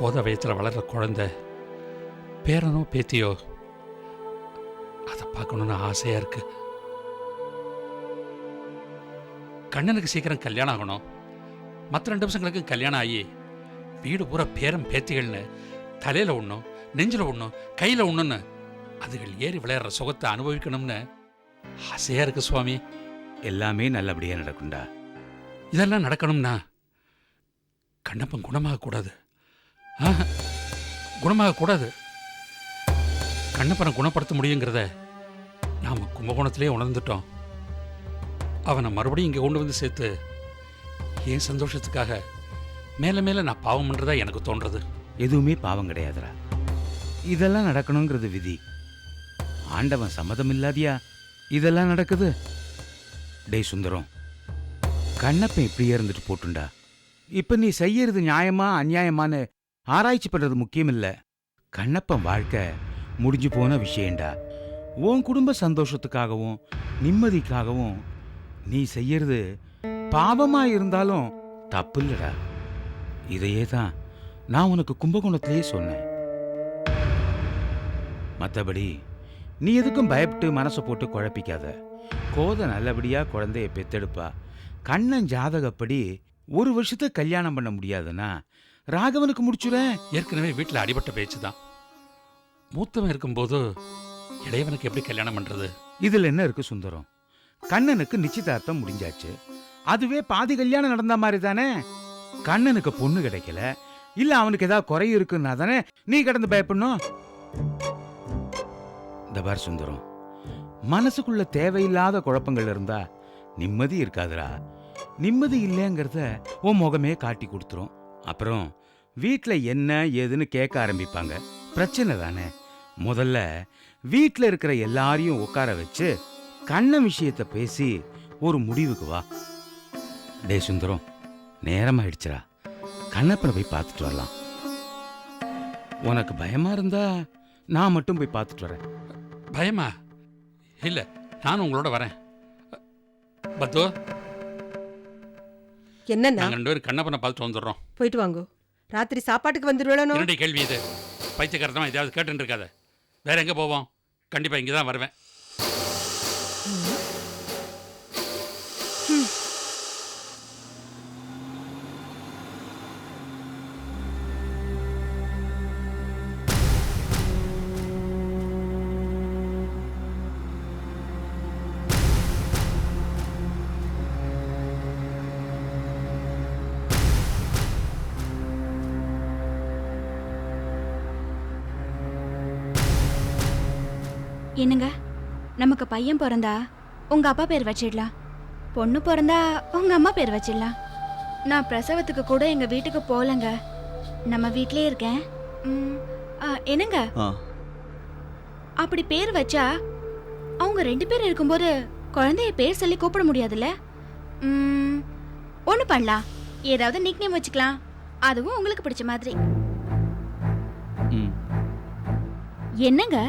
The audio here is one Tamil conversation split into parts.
கோத வயத்தில் வளர்ற குழந்தை பேரனோ பேத்தியோ அதை பார்க்கணுன்னு ஆசையாக இருக்கு. கண்ணனுக்கு சீக்கிரம் கல்யாணம் ஆகணும். மற்ற ரெண்டு பசங்களுக்கு கல்யாணம் ஆகி வீடு பூரா பேரம் பேத்திகள்னு தலையில் ஒன்றும் நெஞ்சில் ஒன்றும் கையில் ஒன்றுன்னு அதுகள் ஏறி விளையாடுற சுகத்தை அனுபவிக்கணும்னு ஆசையாக இருக்கு சுவாமி. எல்லாமே நல்லபடியா நடக்கும்டா. இதெல்லாம் நடக்கணும்னா கண்ணப்பன் குணமாகக்கூடாது குணமாகக்கூடாது கண்ணப்பனை குணப்படுத்த முடியுங்கிறத நாம் கும்பகோணத்திலே உணர்ந்துட்டோம். அவனை மறுபடியும் இங்கே கொண்டு வந்து சேர்த்து என் சந்தோஷத்துக்காக மேலே மேலே நான் பாவம் பண்ணுறதா எனக்கு தோன்றது? எதுவுமே பாவம் கிடையாதுடா. இதெல்லாம் நடக்கணுங்கிறது விதி. ஆண்டவன் சம்மதம் இல்லாதியா இதெல்லாம் நடக்குது? டேய் சுந்தரம் கண்ணப்பன் இப்படியே இருந்துட்டு போட்டுண்டா. இப்போ நீ செய்யறது நியாயமா அநியாயமான்னு ஆராய்ச்சி பண்றது முக்கியம் இல்ல கண்ணப்பன் வாழ்க்கை முடிஞ்சு போன விஷயம்டா. உன் குடும்ப சந்தோஷத்துக்காகவும் நிம்மதிக்காகவும் நீ செய்யறது பாவமா இருந்தாலும் தப்பு இல்லடா இதையே தான் நான் உனக்கு கும்பகோணத்திலேயே சொன்னேன். மற்றபடி நீ எதுக்கும் பயப்பட்டு மனசை போட்டு குழப்பிக்காத. கோதை நல்லபடியாக குழந்தைய பெத்தெடுப்பா. கண்ணன் ஜாதகப்படி ஒரு வருஷத்தை கல்யாணம் பண்ண முடியாதுன்னா ராகவனுக்கு முடிச்சுறேன். ஏற்கனவே வீட்டில் அடிபட்ட பேச்சு தான் மூத்தவன் இருக்கும்போது இளையவனுக்கு எப்படி கல்யாணம் பண்ணுறது இதுல என்ன இருக்கு சுந்தரம்? கண்ணனுக்கு நிச்சயதார்த்தம் முடிஞ்சாச்சு. அதுவே பாதி கல்யாணம் நடந்த மாதிரி தானே? கண்ணனுக்கு பொண்ணு கிடைக்கல. இல்ல அவனுக்கு ஏதாவது குறை இருக்குன்னா தானே? நீ கிடந்து பயப்படணும். இந்த பார் சுந்தரம் மனசுக்குள்ள தேவையில்லாத குழப்பங்கள் இருந்தா நிம்மதி இருக்காதுடா. நிம்மதி இல்லைங்கிறத உன் முகமே காட்டி கொடுத்துரும். அப்புறம் வீட்டில் என்ன ஏதுன்னு கேட்க ஆரம்பிப்பாங்க. பிரச்சனை தானே. முதல்ல வீட்டில் இருக்கிற எல்லாரையும் உட்கார வச்சு கண்ண விஷயத்தை பேசி ஒரு முடிவுக்கு வா. டே சுந்தரம் நேரமாயிடுச்சுடா. கண்ணப்பனை போய் பார்த்துட்டு வரலாம். உனக்கு பயமா இருந்தா நான் மட்டும் போய் பார்த்துட்டு வரேன். பயமா? இல்லை நானும் உங்களோட வரேன். பத்தோ. என்னண்ணா? நாங்கள் ரெண்டு பேரும் கண்ணப்பனை பார்த்துட்டு வந்துடுறோம். போயிட்டு வாங்கோ. ராத்திரி சாப்பாட்டுக்கு வந்துடுவேணும் என்னுடைய கேள்வி இது. பைத்தியக்காரத்தமா எதாவது கேட்டுன்னு இருக்காத. வேற எங்கே போவோம்? கண்டிப்பாக இங்கே தான் வருவேன். என்னங்க? நமக்கு பையன் பிறந்தா உங்க அப்பா பேர் வச்சிடலாம். பொண்ணு பிறந்தா உங்க அம்மா பேர் வச்சிடலாம். நான் பிரசவத்துக்கு கூட எங்க வீட்டுக்கு போகலங்க. நம்ம வீட்லயே இருக்கேன். ம், ஆ, என்னங்க? ஆ. அப்படி பேர் வச்சா அவங்க ரெண்டு பேர் இருக்கும்போது குழந்தைய பேர் சொல்லி கூப்பிட முடியாதுல்ல? ம், ஒண்ணு பண்ணலாம். ஏதாவது நிக் நேம் வச்சுக்கலாம். அதுவும் உங்களுக்கு பிடிச்ச மாதிரி. ம். என்னங்க?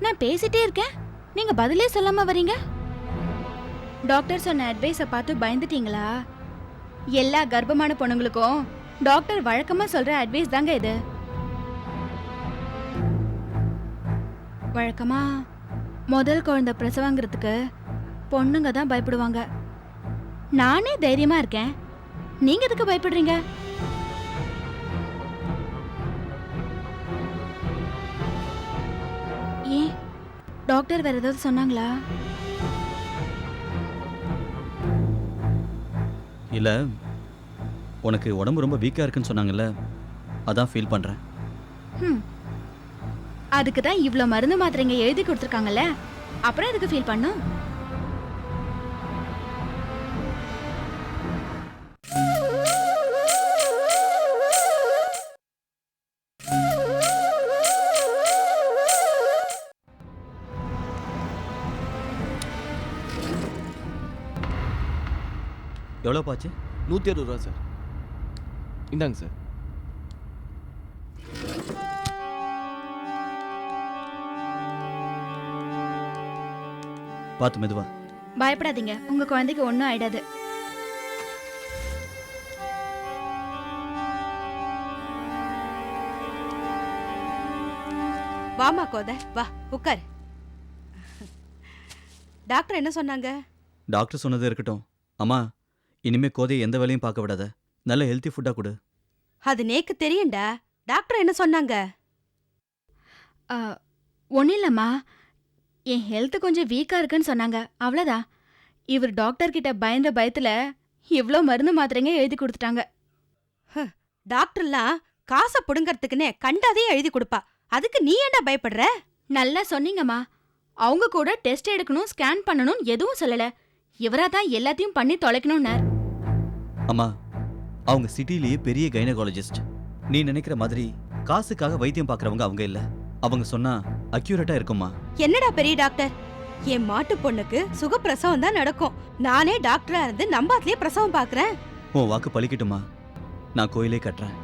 நான் பேசிட்டே இருக்கேன். நீங்க பதிலே சொல்லாம வரீங்க? டாக்டர் சொன்ன அட்வைஸை பார்த்து பயந்துட்டீங்களா? எல்லா கர்ப்பமான பொண்ணுங்களுக்கும் டாக்டர் வழக்கமா சொல்ற அட்வைஸ் தாங்க இது. வழக்கமா முதல் குழந்தை பிரசவங்கிறதுக்கு பொண்ணுங்க தான் பயப்படுவாங்க. நானே தைரியமா இருக்கேன். நீங்க எதுக்கு பயப்படுறீங்க? டாக்டர் வேற ஏதாவது சொன்னாங்களா? இல்லை. உனக்கு உடம்பு ரொம்ப வீக்காக இருக்குன்னு சொன்னாங்கல்ல. அதான் ஃபீல் பண்ணுறேன் ஹம். அதுக்கு தான் இவ்ளோ மருந்து மாத்திரைங்க எழுதி கொடுத்துருக்காங்கல்ல. அப்புறம் எதுக்கு ஃபீல் பண்ணும்? எவ்வளோ பாச்சு நூற்றி அறுபது ரூபா சார். இந்தாங்க சார். பார்த்து மெதுவா. பயப்படாதீங்க. உங்க குழந்தைக்கு ஒன்றும் ஆயிடாது. வாமா கோத. வா உட்கார். டாக்டர் என்ன சொன்னாங்க? டாக்டர் சொன்னது இருக்கட்டும். அம்மா இனிமே கோதையை எந்த வேலையும் பார்க்க விடாத. நல்ல ஹெல்த்தி ஃபுட்டாக கொடு. அது நேக்கு தெரியும்டா. டாக்டர் என்ன சொன்னாங்க? ஒன்றும் இல்லைம்மா. என் ஹெல்த் கொஞ்சம் வீக்காக இருக்குன்னு சொன்னாங்க. அவ்வளோதான் இவர் டாக்டர் கிட்ட பயந்த பயத்தில் இவ்வளோ மருந்து மாத்திரைங்க எழுதி கொடுத்துட்டாங்க. டாக்டர்லாம் காசை புடுங்கறதுக்குன்னே கண்டதையும் எழுதி கொடுப்பா. அதுக்கு நீ என்ன பயப்படுற? நல்லா சொன்னீங்கம்மா. அவங்க கூட டெஸ்ட் எடுக்கணும் ஸ்கேன் பண்ணணும் எதுவும் சொல்லல. இவரா தான் எல்லாத்தையும் பண்ணி தொலைக்கணும்னார். அம்மா அவங்க சிட்டிலேயே பெரிய கைனகாலஜிஸ்ட் நீ நினைக்கிற மாதிரி காசுக்காக வைத்தியம் பார்க்குறவங்க அவங்க இல்லை. அவங்க சொன்னா அக்யூரேட்டாக இருக்கும்மா. என்னடா பெரிய டாக்டர்? என் மாட்டு பொண்ணுக்கு சுகப்பிரசவம் தான் நடக்கும். நானே டாக்டரா இருந்து நம்பாத்திலேயே பிரசவம் பாக்குறேன். உன் வாக்கு பலிக்கட்டுமா நான் கோயிலே கட்டுறேன்.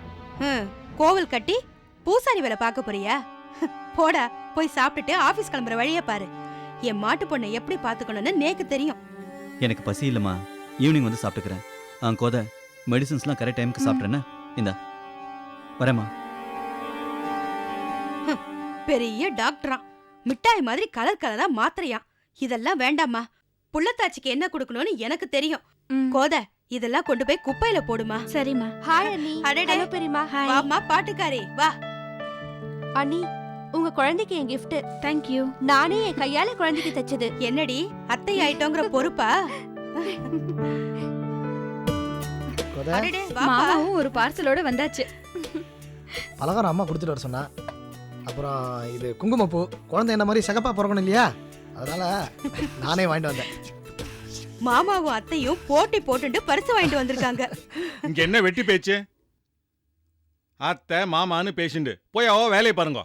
கோவில் கட்டி பூசாரி வேலை பார்க்க போறியா? போடா போய் சாப்பிட்டுட்டு ஆபீஸ் கிளம்புற வழிய பாரு. என் மாட்டு பொண்ணை எப்படி பாத்துக்கணும்னு நேக்கு தெரியும். எனக்கு பசி இல்லைம்மா. ஈவினிங் வந்து சாப்பிட்டுக்கிறேன். ஆ கோதை மெடிசன்ஸ்லாம் கரெக்ட் டைமுக்கு சாப்பிட்றேன்னா? இந்தா. வரேம்மா. பெரிய டாக்டரா மிட்டாய் மாதிரி கலர் கலரா மாத்திரையா இதெல்லாம் வேண்டாம்மா. புள்ளத்தாச்சிக்கு என்ன கொடுக்கணும்னு எனக்கு தெரியும். கோத இதெல்லாம் கொண்டு போய் குப்பையில போடுமா? சரிம்மா. ஹாய் அண்ணி. அடடே. ஹலோ பெரியம்மா. ஹாய். வாம்மா பாட்டுக்காரி. வா. அண்ணி உங்க குழந்தைக்கு என் gift. தேங்க்யூ நானே என் கையால குழந்தைக்கு தச்சது. என்னடி அத்தை ஆயிட்டோங்கிற பொறுப்பா? மாமாவும் ஒரு பார்சலோட வந்தாச்சு. பலகாரம் அம்மா கொடுத்துட்டு வர சொன்னா. அப்புறம் இது குங்குமப்பூ குழந்தை என்ன மாதிரி சிகப்பா பிறக்கணும் இல்லையா? அதனால நானே வாங்கிட்டு வந்தேன். மாமாவும் அத்தையும் போட்டி போட்டுட்டு பரிசு வாங்கிட்டு வந்திருக்காங்க. இங்க என்ன வெட்டி பேச்சு? அத்தை மாமான்னு பேசிண்டு. போய் அவ வேலையை பாருங்க.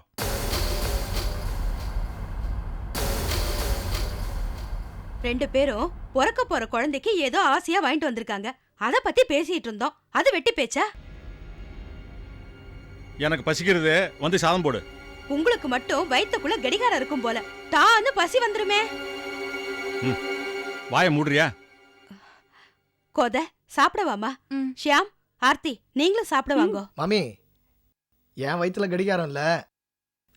ரெண்டு பேரும் பிறக்க போற குழந்தைக்கு ஏதோ ஆசையா வாங்கிட்டு வந்திருக்காங்க. அத பத்தி பேசிட்டு இருந்தோம். அது வெட்டி பேச்சா? எனக்கு பசிக்கிறது வந்து சாதம் போடு. உங்களுக்கு மட்டும் வயித்துக்குள்ள கடிகாரம் இருக்கும் போல. தான்னு பசி வந்துருமே. வாயை மூடுறியா? கொத சாப்பிடவாமா? ம். ஷியாம் ஆர்த்தி நீங்களும் சாப்பிட வாங்கோ மாமி என் வயித்துல கடிகாரம் இல்ல.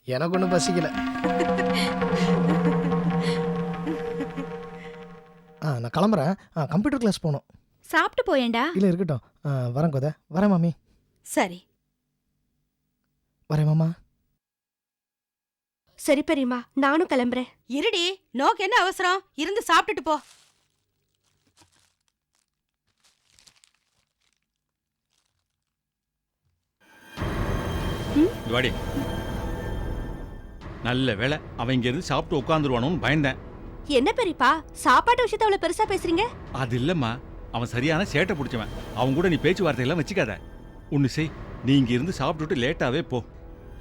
எனக்கு ஒன்றும் பசிக்கல. ஆ நான் கிளம்புறேன். ஆ கம்ப்யூட்டர் கிளாஸ் போகணும். சாப்பிட்டு போயேன்டா. இல்லை இருக்கட்டும். ஆ, வரேன் கொதை. வரேன் மாமி. சரி. வரேன் மாமா. சரி பெரியம்மா நானும் கிளம்புறேன். இருடி நோக்கு என்ன அவசரம்? இருந்து சாப்பிட்டுட்டு போ. இங்க வாடி. நல்ல வேலை அவன் இங்க இருந்து சாப்பிட்டு உட்காந்துருவானோன்னு பயந்தேன். என்ன பெரியப்பா சாப்பாட்டு விஷயத்த அவ்வளவு பெருசா பேசுறீங்க? அது இல்லம்மா. அவன் சரியான சேட்டை பிடிச்சவன். அவன் கூட நீ பேச்சுவார்த்தையெல்லாம் வச்சுக்காத. ஒன்று செய் நீ இங்க இருந்து சாப்பிட்டுட்டு லேட்டாவே போ.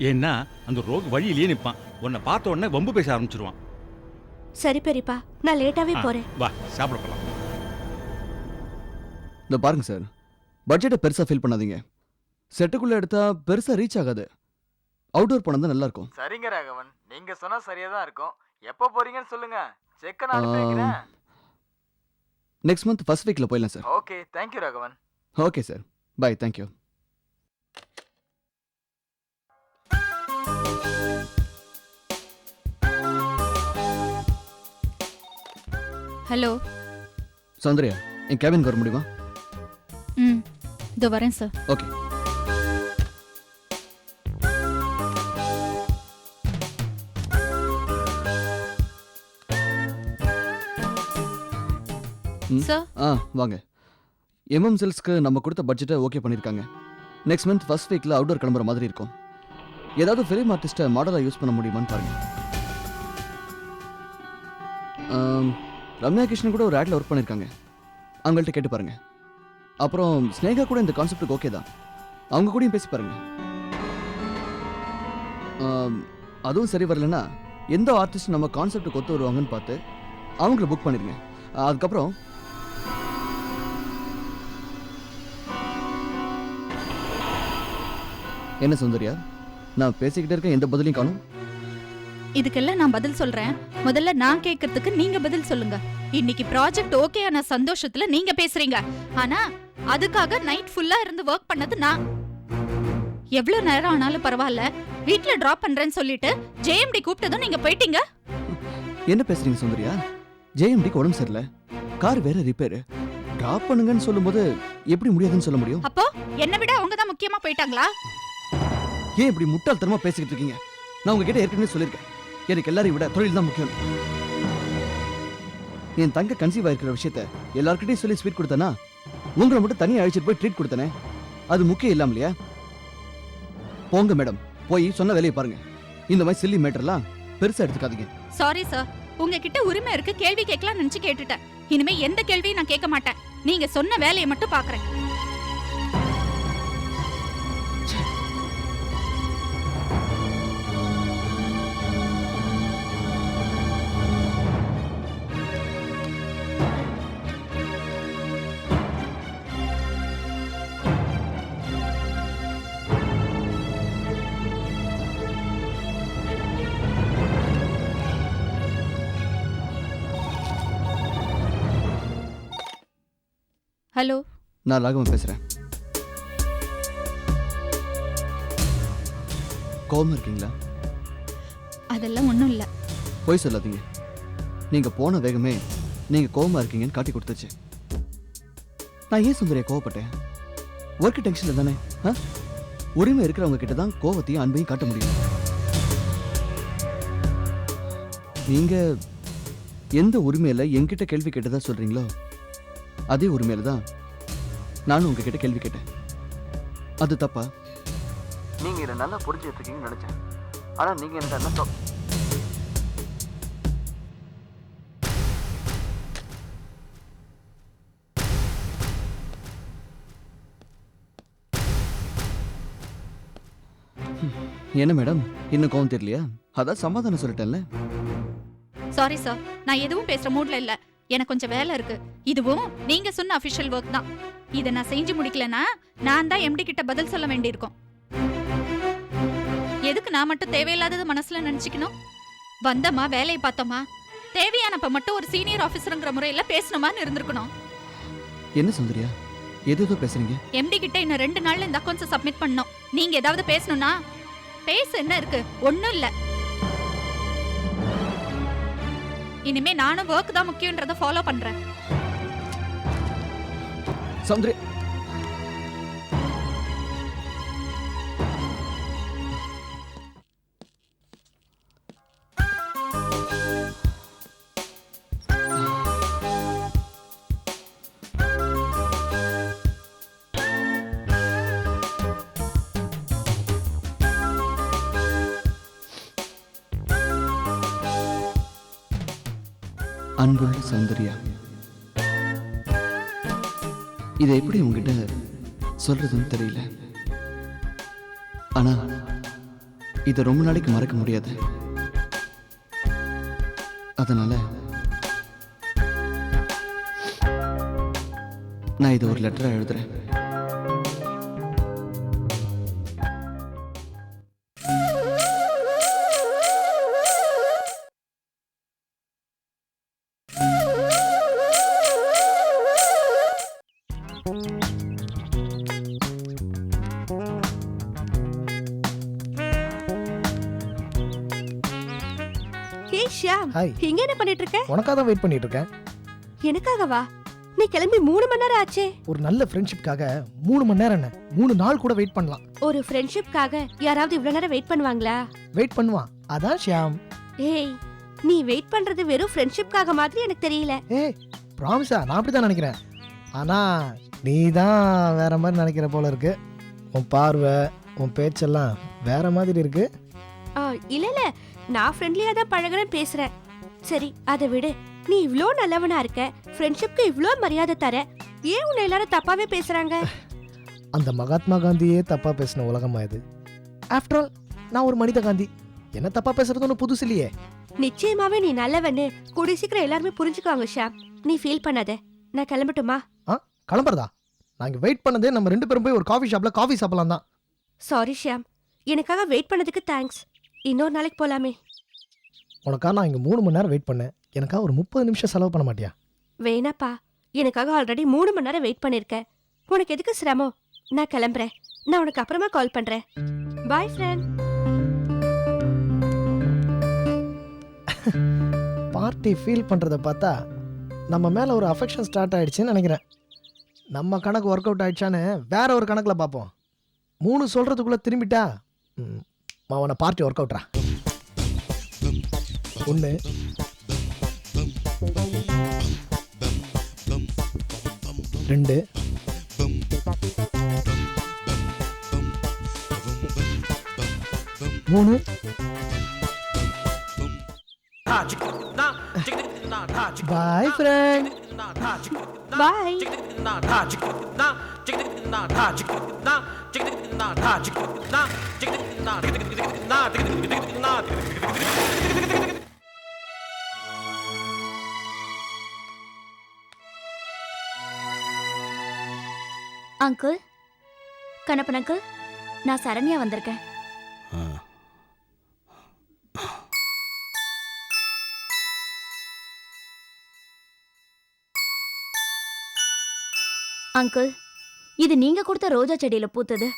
ஏன்னா அந்த ரோகு வழியிலேயே நிற்பான் உன்னை பார்த்த உடனே வம்பு பேச ஆரம்பிச்சிருவான். சரி பெரியப்பா நான் லேட்டாவே. போறேன். வா சாப்பிட போலாம். இந்த பாருங்க சார் பட்ஜெட்டை பெருசாக ஃபீல் பண்ணாதீங்க. செட்டுக்குள்ளே எடுத்தால் பெருசாக ரீச் ஆகாது. அவுட்டோர் பணம் தான் நல்லா இருக்கும். சரிங்க ராகவன் நீங்க சொன்னா சரியா தான் இருக்கும். எப்போ போறீங்கன்னு சொல்லுங்க. செக்க நான் அனுப்பி வைக்கிறேன். நெக்ஸ்ட் மந்த் ஃபர்ஸ்ட் வீக்கில் போயிடலாம் sir okay thank you Raghavan okay sir bye thank you hello Soundarya N cabin வர முடியுமா? ம் இதோ வரேன் சார் ஓகே சார் ஆ வாங்க. எம்எம் செல்ஸ்க்கு நம்ம கொடுத்த பட்ஜெட்டை ஓகே பண்ணியிருக்காங்க நெக்ஸ்ட் மந்த் ஃபர்ஸ்ட் வீக்கில் அவுட்டோர் கிளம்புற மாதிரி இருக்கும். ஏதாவது ஃபிலிம் ஆர்டிஸ்ட்டை மாடலாக யூஸ் பண்ண முடியுமான்னு பாருங்க. ஆம், ரம்யா கிருஷ்ணன் கூட ஒரு ஆட்ல ஒர்க் பண்ணியிருக்காங்க அவங்கள்ட்ட கேட்டு பாருங்க. அப்புறம் ஸ்னேகா கூட இந்த கான்செப்ட்டுக்கு ஓகே தான். அவங்க கூடயும் பேசி பாருங்க. ஆம், அதுவும் சரி வரலன்னா எந்த ஆர்டிஸ்ட் நம்ம கான்செப்ட்டுக்கு ஒத்து வருவாங்கன்னு பார்த்து அவங்கள புக் பண்ணிடுங்க அதுக்கப்புறம் என்ன சுந்தரியா? நான் பேசிக்கிட்டே இருக்கேன் எந்த பதிலையும் காணும்? இதுக்கெல்லாம் நான் பதில் சொல்றேன். முதல்ல நான் கேட்கறதுக்கு நீங்க பதில் சொல்லுங்க. இன்னைக்கு ப்ராஜெக்ட் ஓகே ஆன சந்தோஷத்துல நீங்க பேசுறீங்க. ஆனா அதுக்காக நைட் ஃபுல்லா இருந்து ஒர்க் பண்ணது நான். எவ்வளவு நேரம் ஆனாலும் பரவாயில்ல. வீட்ல டிராப் பண்றேன்னு சொல்லிட்டு ஜேஎம்டி கூப்பிட்டதும் நீங்க போயிட்டீங்க? என்ன பேசுறீங்க சுந்தரியா? ஜேஎம்டிக்கு உடம்பு சரியில்லை. கார் வேற ரிப்பேர் டிராப் பண்ணுங்கன்னு சொல்லும்போது எப்படி முடியாதுன்னு சொல்ல முடியும்? அப்போ என்னை விட அவங்க தான் முக்கியமா போயிட்டாங்களா? ஏன் இப்படி முட்டாள்தனமா பேசிக்கிட்டு இருக்கீங்க? நான் உங்ககிட்ட ஏற்கனவே சொல்லியிருக்கேன். எனக்கு எல்லாரையும் விட தொழில் தான் முக்கியம். என் தங்க கன்சீவ் ஆயிருக்கிற விஷயத்த எல்லார்கிட்டயும் சொல்லி ஸ்வீட் கொடுத்தனா உங்களை மட்டும் தனியாக அழைச்சிட்டு போய் ட்ரீட் கொடுத்தனே அது முக்கியம் இல்லாம இல்லையா? போங்க மேடம் போய் சொன்ன வேலையை பாருங்க. இந்த மாதிரி சில்லி மேட்டர்லாம் பெருசா எடுத்துக்காதீங்க. சாரி சார் உங்ககிட்ட உரிமை இருக்கு கேள்வி கேட்கலாம் நினைச்சு கேட்டுட்டேன். இனிமே எந்த கேள்வியும் நான் கேட்க மாட்டேன். நீங்க சொன்ன வேலையை மட்டும் பாக்குறேன். ஹலோ. நான் ராகவன் பேசுறேன். கோவமா இருக்கீங்களா? அதெல்லாம் ஒண்ணும் இல்ல. போய் சொல்லாதீங்க. நீங்க போன வேகமே நீங்க கோவமா இருக்கீங்கன்னு காட்டி கொடுத்துச்சு. நான் ஏன் சுந்தரியா கோவப்பட்டேன்? ஒர்க் டென்ஷன்ல தானே? ஆ? உரிமை இருக்கிறவங்க கிட்ட தான் கோவத்தையும் அன்பையும் காட்ட முடியும். நீங்க எந்த உரிமையில என்கிட்ட கேள்வி கேட்டதா சொல்றீங்களோ? அதே உரிமையில தான் நானும் உங்ககிட்ட கேள்வி கேட்டேன். அது தப்பா? நீங்க இதை நல்லா புரிஞ்சுட்டு இருக்கீங்கன்னு நினைச்சேன். ஆனா நீங்க என்ன சொல் என்ன மேடம்? இன்னும் கோவம் தெரியலையா? அதான் சமாதானம் சொல்லிட்டேன்ல. சாரி சார் நான் எதுவும் பேசுற மூட்ல இல்ல. எனக்கு கொஞ்சம் வேலை இருக்கு. இதுவும் நீங்க சொன்ன அபிஷியல் ஒர்க் தான். இதை நான் செஞ்சு முடிக்கலனா நான் தான் எம்டி கிட்ட பதில் சொல்ல வேண்டியிருக்கும். எதுக்கு நான் மட்டும் தேவையில்லாதது மனசுல நினைச்சுக்கணும்? வந்தமா வேலையை பார்த்தோமா? தேவையானப்ப மட்டும் ஒரு சீனியர் ஆபீசருங்கிற முறையில பேசணுமான்னு இருந்திருக்கணும். என்ன சுந்தரியா? எது ஏதோ பேசுறீங்க? எம்டி கிட்ட இன்னும் ரெண்டு நாள்ல இந்த அக்கௌண்ட்ஸ் சப்மிட் பண்ணணும் நீங்க ஏதாவது பேசணும்னா? பேச என்ன இருக்கு? ஒண்ணும் இல்ல. இனிமே நானும் ஒர்க் தான் முக்கியன்றதை ஃபாலோ பண்றேன். சௌந்தர்யா அன்புள்ள சௌந்தர்யா. இதை எப்படி உங்ககிட்ட சொல்றதுன்னு தெரியல. ஆனா இதை ரொம்ப நாளைக்கு மறக்க முடியாது. அதனால நான் இதை ஒரு லெட்டரா எழுதுறேன். ஹாய் இங்க என்ன பண்ணிட்டு இருக்க உனக்காக தான் வெயிட் பண்ணிட்டு இருக்கேன் எனக்காகவா? நீ கிளம்பி மூணு மணி நேரம் ஆச்சே. ஒரு நல்ல ஃப்ரெண்ட்ஷிப்காக மூணு மணி நேரம் என்ன? மூணு நாள் கூட வெயிட் பண்ணலாம். ஒரு ஃப்ரெண்ட்ஷிப்காக யாராவது இவ்வளவு நேரம் வெயிட் பண்ணுவாங்களா? வெயிட் பண்ணுவான். அதான் ஷியாம். ஏய் நீ வெயிட் பண்றது வெறும் ஃப்ரெண்ட்ஷிப்காக மாதிரி எனக்கு தெரியல. ஏய் ப்ராமிஸா நான் அப்படி தான் நினைக்கிறேன். ஆனா நீ தான் வேற மாதிரி நினைக்கிற போல இருக்கு. உன் பார்வை உன் பேச்செல்லாம் வேற மாதிரி இருக்கு. ஆ, இல்ல இல்ல. நான் ஃப்ரெண்ட்லியா தான் பழகுறேன் பேசுறேன். சரி அதை விடு. நீ இவ்ளோ நல்லவனா இருக்க. ஃப்ரெண்ட்ஷிப்க்கு இவ்ளோ மரியாதை தர. ஏன் உன்னை எல்லாரும் தப்பாவே பேசுறாங்க? அந்த மகாத்மா காந்தியே தப்பா பேசின உலகமா இது? ஆஃப்டர் ஆல் நான் ஒரு மனித காந்தி. என்ன தப்பா பேசுறது ஒன்றும் புதுசு இல்லையே. நிச்சயமாவே நீ நல்லவன்னு கூடிய சீக்கிரம் எல்லாருமே புரிஞ்சுக்குவாங்க ஷாம் நீ ஃபீல் பண்ணாத. நான் கிளம்பட்டுமா? கிளம்புறதா? நாங்க வெயிட் பண்ணதே நம்ம ரெண்டு பேரும் போய் ஒரு காஃபி ஷாப்ல காஃபி சாப்பிடலாம் தான். சாரி ஷியாம் எனக்காக வெயிட் பண்ணதுக்கு தேங்க்ஸ் இன்னொரு நாளைக்கு போலாமே. உனக்காக நான் இங்க மூணு மணி நேரம் வெயிட் பண்ணேன். எனக்காக ஒரு முப்பது நிமிஷம் செலவு பண்ண மாட்டியா? வேணாப்பா. எனக்காக ஆல்ரெடி மூணு மணி நேரம் வெயிட் பண்ணிருக்க உனக்கு எதுக்கு சிரமம்? நான் கிளம்புறேன். நான் உனக்கு அப்புறமா கால் பண்றேன். பாய் ஃப்ரெண்ட் பார்ட்டி ஃபீல் பண்ணுறத பார்த்தா நம்ம மேலே ஒரு அஃபெக்ஷன் ஸ்டார்ட் ஆயிடுச்சுன்னு நினைக்கிறேன். நம்ம கணக்கு ஒர்க் அவுட் ஆயிடுச்சான்னு வேற ஒரு கணக்கில் பார்ப்போம். மூணு சொல்கிறதுக்குள்ளே திரும்பிட்டா அவனை பார்ட்டி ஒர்க் அவுட்ரா ஒன்று ரெண்டு. மூணு. பாய் ஃப்ரெண்ட் பாய் அங்கிள் கணப்பன் அங்கிள் நான் சரண்யா வந்திருக்கேன். அங்கிள் இது நீங்க கொடுத்த ரோஜா செடியில பூத்தது.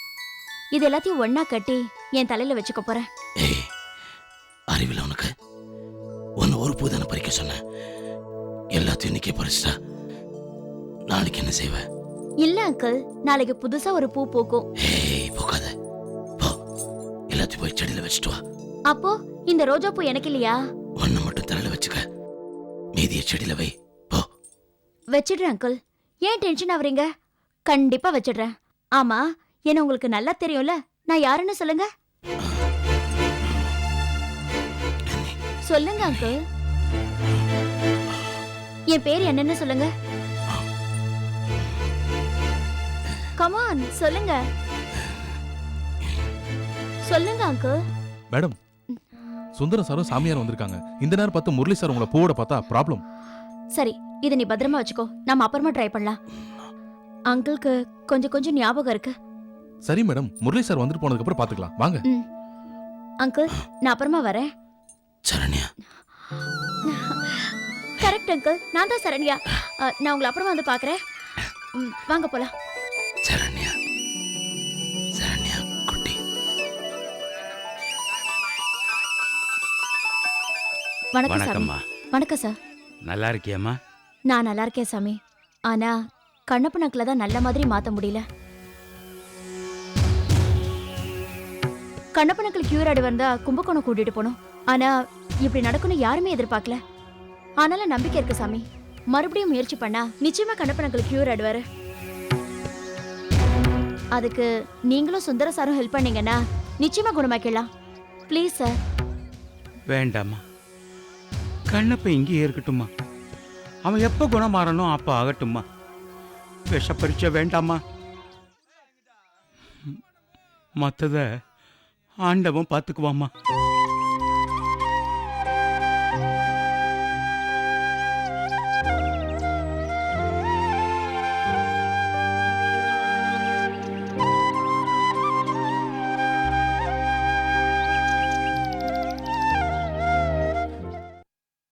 இது எல்லாத்தையும் ஒன்னா கட்டி என் தலையில வச்சுக்க போறேன். அறிவில் உனக்கு? ஒன்னு ஒரு பூ தானே பறிக்க சொன்னேன். எல்லாத்தையும் இன்னைக்கே பறிச்சிட்டா நாளைக்கு என்ன செய்வேன் இல்ல அங்கிள் நாளைக்கு புதுசா ஒரு பூ பூக்கும். போகாத போ. எல்லாத்தையும் போய் செடியில் வச்சுட்டு வா. அப்போ இந்த ரோஜா பூ எனக்கு இல்லையா? ஒன்று மட்டும் தலையில் வச்சுக்க. மீதியை செடியில் வை. போ. வச்சிடுறேன் அங்கிள் ஏன் டென்ஷன் ஆவறீங்க? கண்டிப்பா வச்சிடுறேன். ஆமா என்ன உங்களுக்கு நல்லா தெரியும்ல? நான் யாருன்னு சொல்லுங்க. சொல்லுங்க அங்கிள் என் பேர் என்னன்னு சொல்லுங்க. கமான் சொல்லுங்க. சொல்லுங்க அங்கிள் மேடம் சுந்தரம் சாரும் சாமியார் வந்திருக்காங்க. இந்த நேரம் பார்த்து முரளி சார் உங்களை பூவோட பார்த்தா ப்ராப்ளம் சரி இதை நீ பத்திரமா வச்சுக்கோ. நம்ம அப்புறமா ட்ரை பண்ணலாம். அங்கிளுக்கு கொஞ்சம் கொஞ்சம் ஞாபகம் இருக்கு. சரி மேடம். முரளி சார் வந்துட்டு போனதுக்கு அப்புறம் பாத்துக்கலாம் வாங்க. ம். அங்கிள் நான் அப்புறமா வரேன். சரண்யா. கரெக்ட் அங்கிள் நான் தான் சரண்யா. அ, நான் உங்களை அப்புறமா வந்து பார்க்கறேன். ம், வாங்க போலாம். சரண்யா. சரண்யா குட்டி. வணக்கம் வணக்கம்மா. வணக்கம் சார். நல்லா இருக்கியம்மா? நான் நல்லா இருக்கேன் சாமி. ஆனா கண்ணப்ப நக்கில தான் நல்ல மாதிரி மாத்த முடியல. கண்ணப்ப நக்கில் கியூர் ஆடி வந்தா கும்பகோணம் கூட்டிட்டு போனோம். ஆனா இப்படி நடக்கும்னு யாருமே எதிர்பார்க்கல. ஆனாலும் நம்பிக்கை இருக்கு சாமி. மறுபடியும் முயற்சி பண்ணா நிச்சயமா கண்ணப்ப நக்கில் கியூர் ஆடுவாரு. அதுக்கு நீங்களும் சுந்தர சாரும் ஹெல்ப் பண்ணீங்கன்னா நிச்சயமா குணமாக்கலாம் ப்ளீஸ் சார் வேண்டாம்மா. கண்ணப்ப இங்கேயே இருக்கட்டும்மா. அவன் எப்போ குணமாறணும் அப்போ ஆகட்டும்மா. விஷ பரீட்சை வேண்டாமா மற்றத ஆண்டவன் பார்த்துக்குவாம்மா